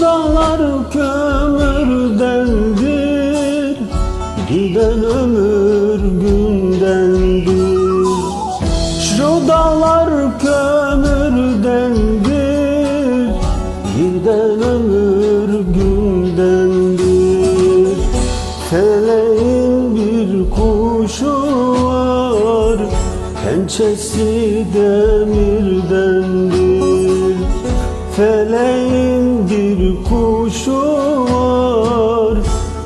dağlar kömürdendir Giden ömür gündendir Şu dağlar kömürdendir Giden ömür gündendir Feleğin bir kuşu var Pençesi demirdendir Feleğin bir kuşu var.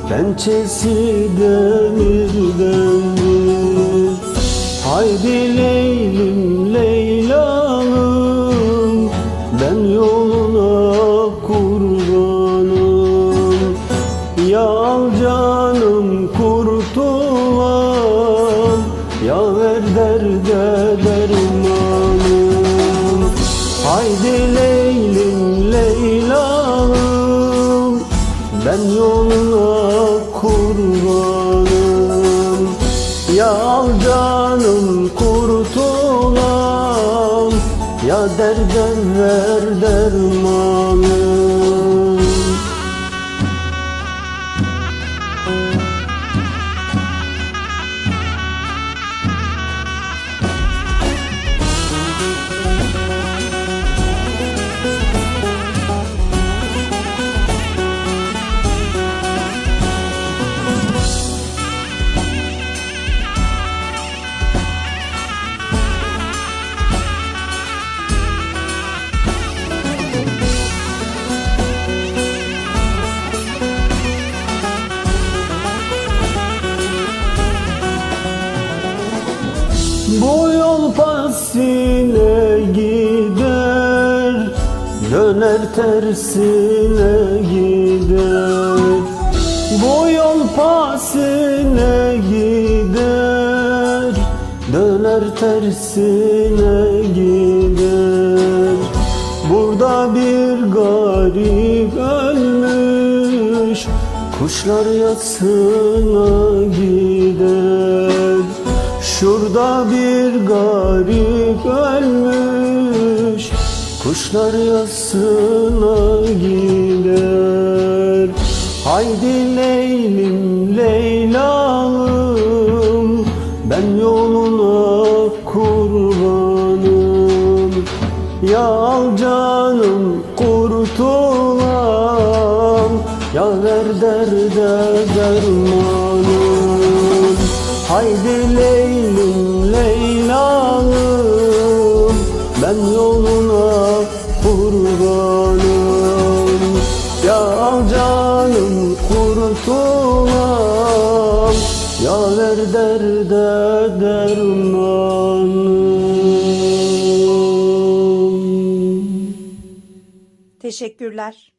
Pençesi demirdendir Haydi Leylim Leyla'm Ben yoluna kurbanım. Ya al canım kurtulan Ya ver derde Ben yoluna kurbanım Ya canım kurtulan Ya derde ver dermanım pasine gider Döner tersine gider. Bu yol pasine gider Döner tersine gider. Burada bir garip ölmüş Kuşlar yatsına gider Şurada bir garip ölmüş Kuşlar yatsına gider. Haydi Leylim Leyla'm Ben yoluna kurbanım. Ya al canım kurtulan Ya ver derde dermanım Haydi Leylim Leyla'm Ben yoluna kurbanım Ya canım kurtulan Ya ver derde dermanım Teşekkürler.